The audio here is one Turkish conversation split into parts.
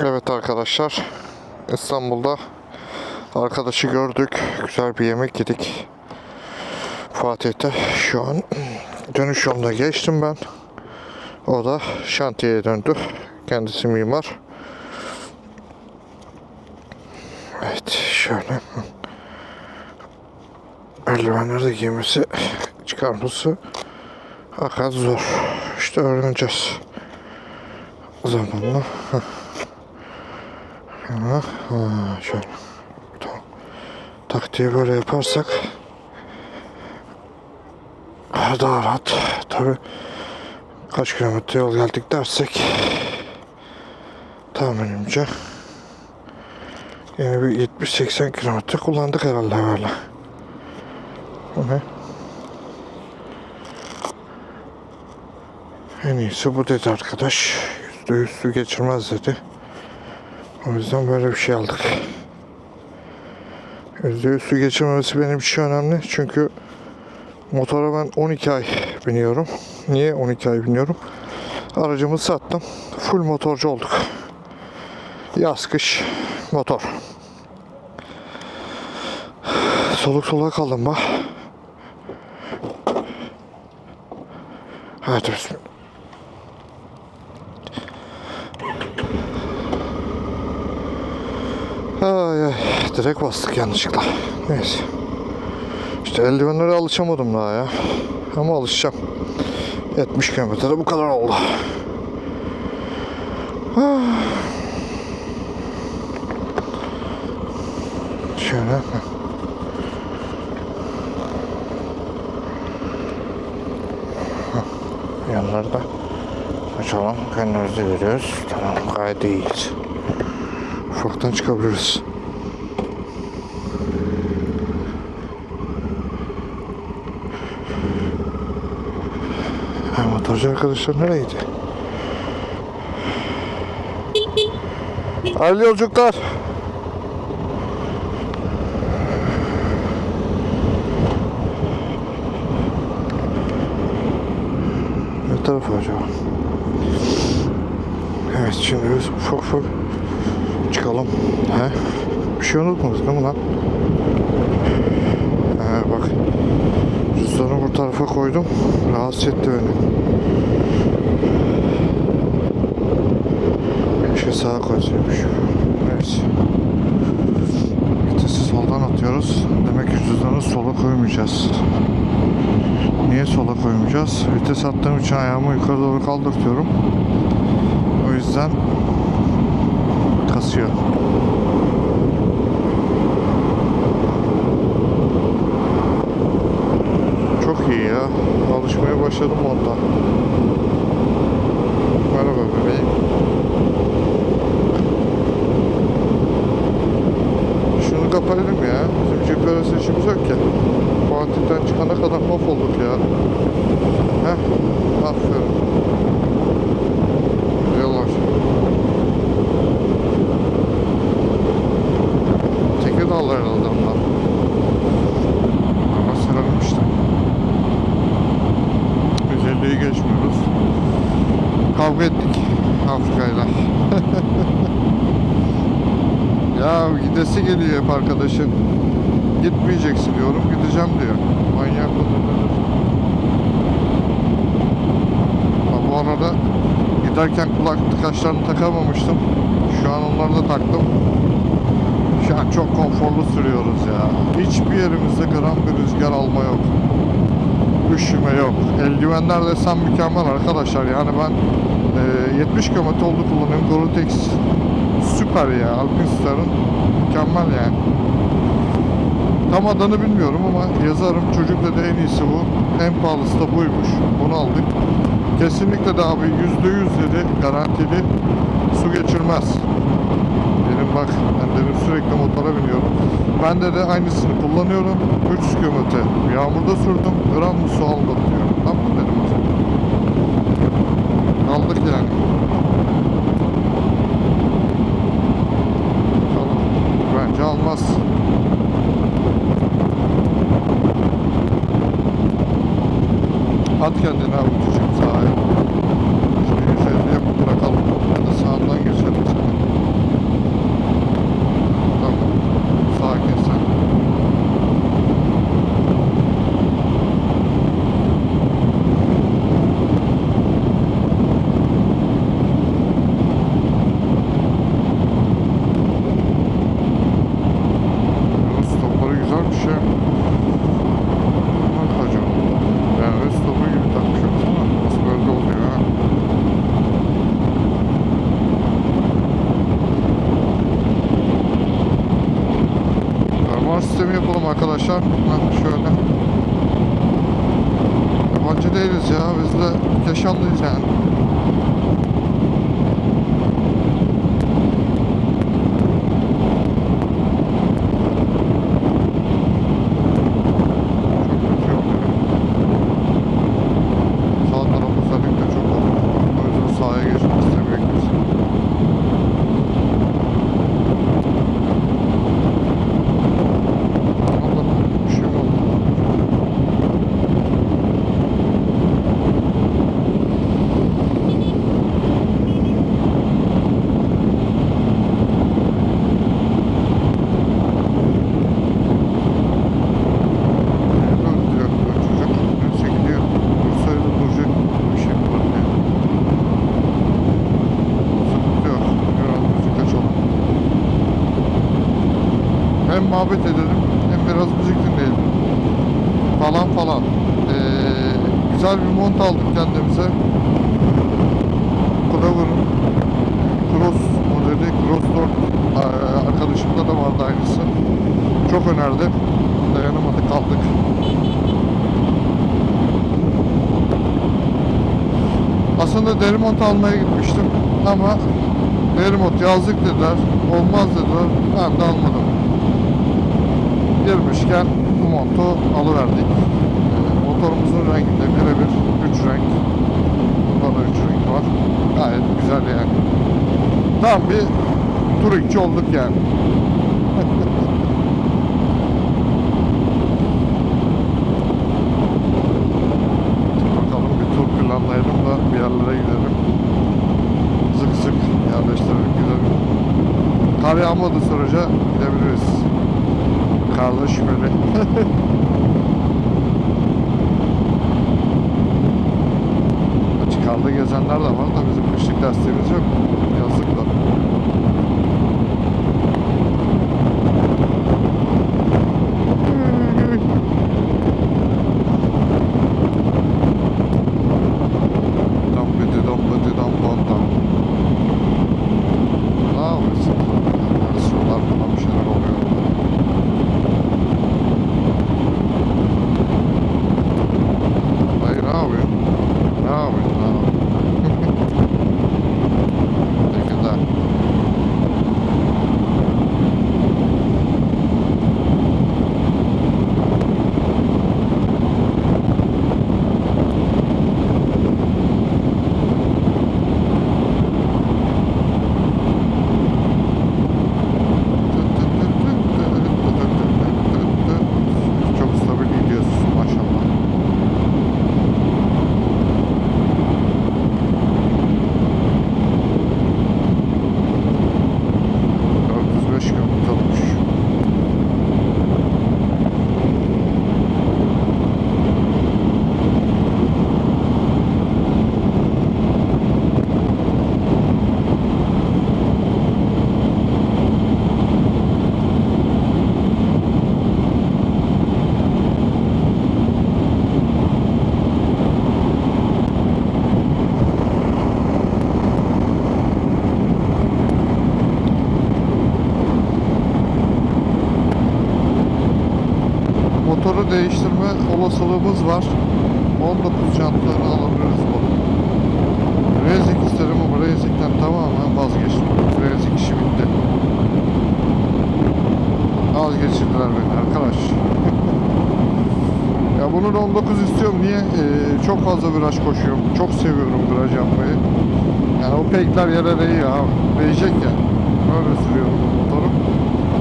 Evet arkadaşlar İstanbul'da arkadaşı gördük. Güzel bir yemek yedik. Fatih'te şu an dönüş yolunda geçtim ben. O da şantiyeye döndü. Kendisi mimar. Evet şöyle. Eldivenleri de giymesi çıkarması fakat zor. İşte öğreneceğiz. Zamanla. Ha, ha, şöyle. Tamam. Taktiği böyle yaparsak daha rahat. Tabi kaç kilometre yol geldik dersek tahminimce yani bir 70-80 kilometre kullandık herhalde böyle. Bu ne? En iyisi bu dedi arkadaş. Yüzde yüz su geçirmez dedi. O yüzden böyle bir şey aldık. Yüzde yüz su geçirmemesi benim için önemli. Çünkü motora ben 12 ay biniyorum. Niye 12 ay biniyorum? Aracımı sattım. Full motorcu olduk. Yaz kış motor. Soluk soluğa kaldım bak. Hadi bismillah. Ay ay direkt bastık yanlışlıkla. Neyse. İşte eldivenlere alışamadım daha ya. Ama alışacağım. 70 kilometre bu kadar oldu. Ah. Şöyle. Hah. Yanları da açalım. Kendimizi görüyoruz. Tamam gayet iyiyiz. Ufaktan çıkabiliriz. Ha, motorcu arkadaşlar nereydi? Hayırlı yolculuklar. Ne tarafa acaba? Evet şimdi biz ufak ufak çıkalım. He? Bir şey unutmadık değil mi lan? Bak. Cüzdanı bu tarafa koydum. Rahatsız etti beni. Keşke sağa koysaymış. Neyse. Vitesi soldan atıyoruz. Demek ki cüzdanı sola koymayacağız. Niye sola koymayacağız? Vites attığım için ayağımı yukarı doğru kaldırtıyorum. O yüzden kasıyor. Çok iyi ya. Alışmaya başladım ondan. Merhaba bebeğim. Arkadaşın. Gitmeyeceksin diyorum, gideceğim diyor. Manyak? Ha, bu arada giderken kulak tıkaçlarını takamamıştım. Şu an onları da taktım. Şu an çok konforlu sürüyoruz ya. Hiçbir yerimizde gram bir rüzgar alma yok. Üşüme yok. Eldivenler desem mükemmel arkadaşlar. Yani ben e, 70 km oldu kullanıyorum. Gore-Tex süper ya. Alpinstar'ın mükemmel yani. Tam adını bilmiyorum ama yazarım. Çocuk dedi en iyisi bu. En pahalısı da buymuş. Bunu aldık. Kesinlikle de abi %100 dedi garantili su geçirmez. Benim bak ben dedim sürekli motora biniyorum. Ben de de aynısını kullanıyorum. 300 kilometre yağmurda sürdüm. Gram mı su almadı diyor. Tamam dedim o zaman. Aldık yani. Bence almaz. At kendini abi tutacağım sağa. Aslında deri mont almaya gitmiştim ama deri mont yazlık dediler. Olmaz dediler. Ben de almadım. Girmişken bu montu alıverdik. Ee, motorumuzun renginde birebir 3 renk. Bunda da 3 renk var. Gayet güzel yani. Tam bir turikçi olduk yani. Kar yağmadığı sürece gidebiliriz. Karlı şüpheli. Açık karda gezenler de var da bizim kışlık lastiğimiz yok. Yazlıklar. Değiştirme olasılığımız var. 19 jantları alabiliriz bunu. Racing isterim ama Racing'den tamamen vazgeçtim. Racing işi bitti. Vazgeçirdiler beni arkadaş. ya bunun 19 istiyorum. Niye? Ee, çok fazla viraj koşuyorum. Çok seviyorum viraj yapmayı. Yani o pekler yere değiyor abi. Değecek ya. Böyle sürüyorum bu motoru.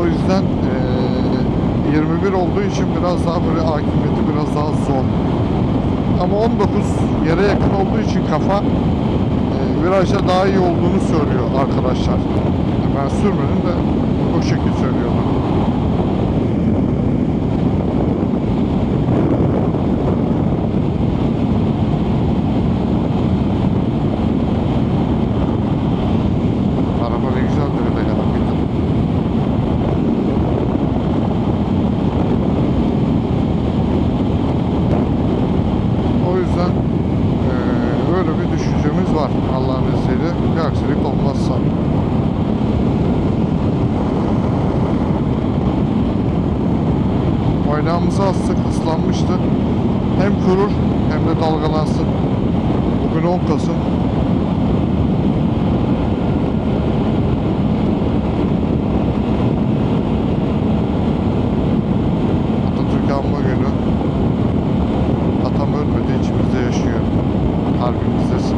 O yüzden 21 olduğu için biraz daha böyle hakimiyeti biraz daha zor. Ama 19 yere yakın olduğu için kafa e, virajda daha iyi olduğunu söylüyor arkadaşlar. Ben sürmedim de o şekilde söylüyorlar. Araba ne güzel de öyle ya. hakikaten. O yüzden eee, öyle bir düşüncemiz var Allah'ın izniyle. Bir aksilik olmazsa. Bayrağımızı astık, ıslanmıştı. Hem kurur hem de dalgalansın. Bugün 10 Kasım. Atatürk Anma Günü. Atam ölmedi, içimizde yaşıyor. Kalbimizdesin.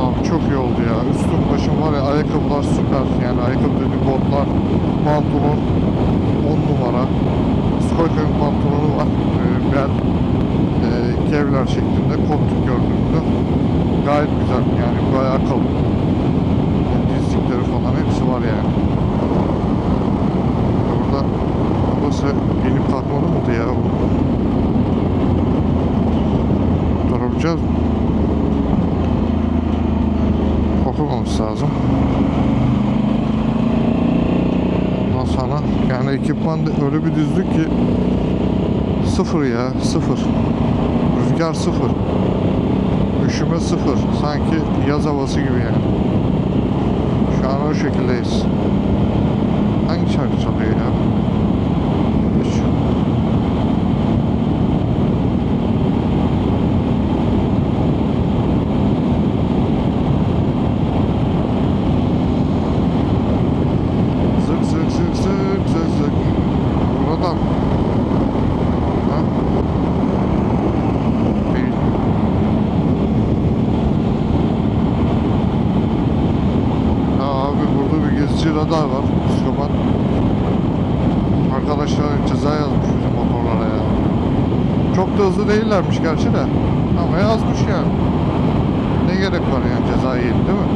Abi çok iyi oldu ya. Üstüm başım var ya ayakkabılar süper. Yani ayakkabı dediğim botlar, pantolon 10 numara. Skoyten pantolonu var. Ee, bel e, kevlar şeklinde koptuk gördüğümde. Gayet güzel yani bayağı kalın. Yani dizlikleri falan hepsi var yani. Burada burası benim kalkmalı mıydı ya? Durabileceğiz mi? Okumamız lazım. Ondan sonra yani ekipman öyle bir düzdük ki sıfır ya sıfır. Rüzgar sıfır. Üşüme sıfır. Sanki yaz havası gibi yani. Şu an o şekildeyiz. Hangi şarkı çalıyor ya? Hiç. Zık zık zık zık zık zık. Buradan. Ha? Değil. Ya abi burada bir gezici radar var. Psikopat. Arkadaşlar ceza yazmış bizim motorlara ya. Çok da hızlı değillermiş gerçi de. Ama yazmış yani. Ne gerek var yani ceza yiyelim değil mi?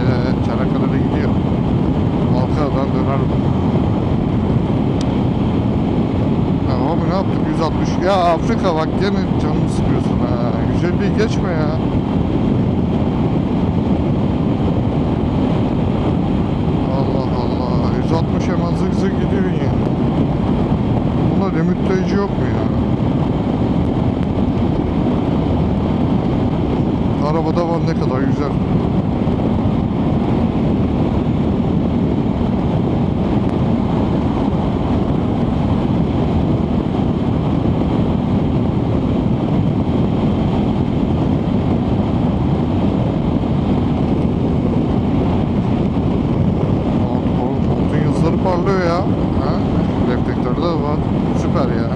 Evet, Çanakkale'de gidiyor. Halkadan döner abi ne yaptık 160 ya Afrika bak gene canımı sıkıyorsun ha 150'yi geçme ya Allah Allah 160 hemen zık zık gidiyorsun ya Buna limitleyici yok mu ya Arabada var ne kadar güzel Oğlum, oğlum, Koltuğun yıldızları parlıyor ya. Ha? Reflektörde de var. Süper ya.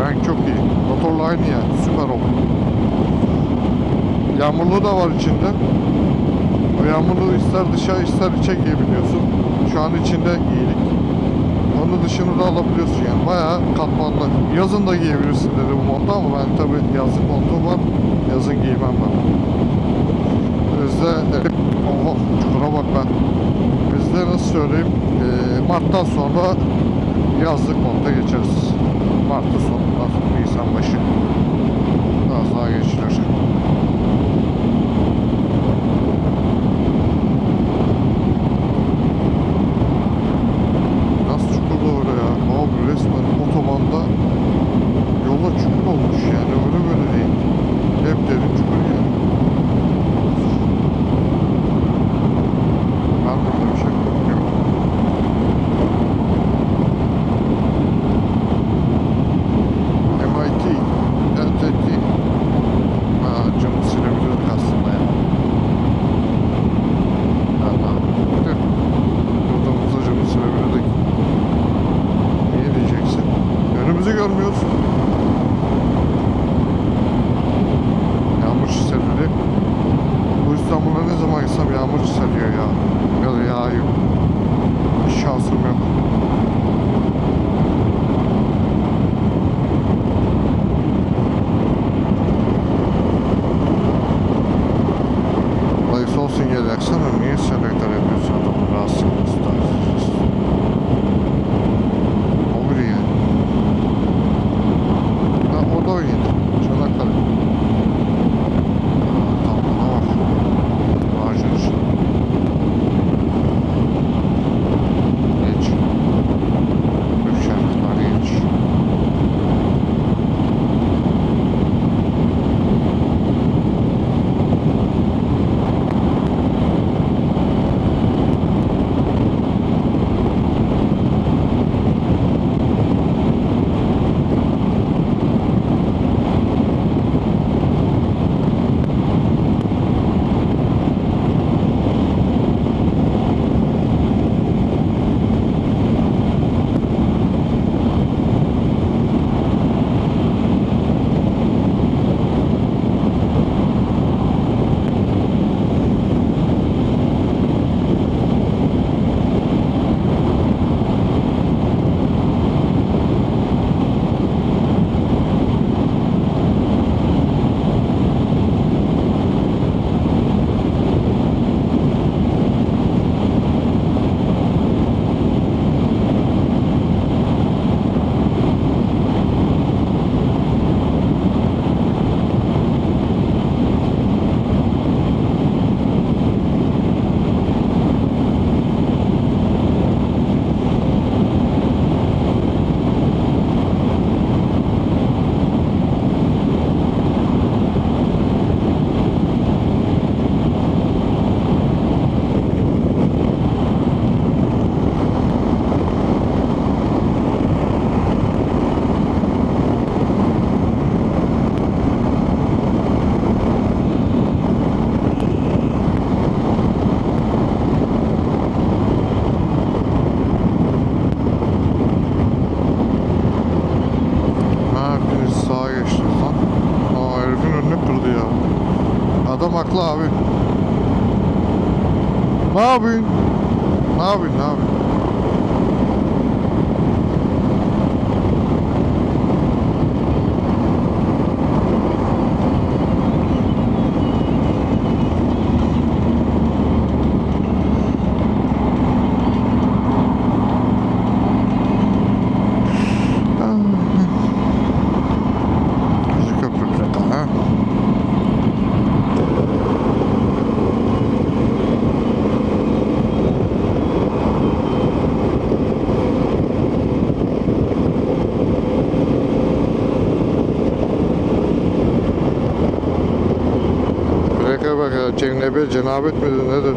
Renk çok iyi. Motorla aynı ya. Süper oldu. Yağmurluğu da var içinde. O yağmurluğu ister dışa ister içe giyebiliyorsun. Şu an içinde iyilik. Onun alabiliyorsun yani. Bayağı katmanlı. Yazın da giyebilirsin dedi bu montu ama ben tabi yazlık montum var. Yazın giymem ben. Bizde oho çukura bak ben. Bizde nasıl söyleyeyim eee, Mart'tan sonra yazlık monta geçeriz. Mart'ta sonundan sonra Nisan başı. Biraz daha geçilir. Ne yapıyorsun? Ne yapıyorsun? Ne yapıyorsun? Cennebi cenabet midir nedir?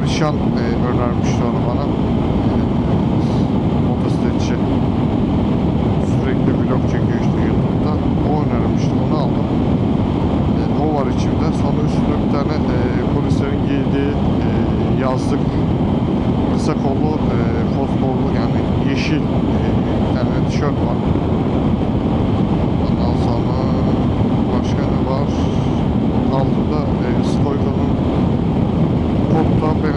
Alişan e, önermişti onu bana. E, motosikletçi. Sürekli vlog çekiyor işte YouTube'da. O önermişti. Onu aldım. E, o var içimde. Sonra üstünde bir tane e, polislerin giydiği e, yazlık kısa kollu e, fosforlu yani yeşil e, bir tane tişört var. Ondan sonra başka ne var? Altında e,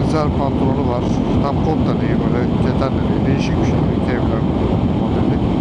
benzer pantolonu var. Tam kot da değil böyle keten de değil. Değişik bir şey. Kevlar modeli.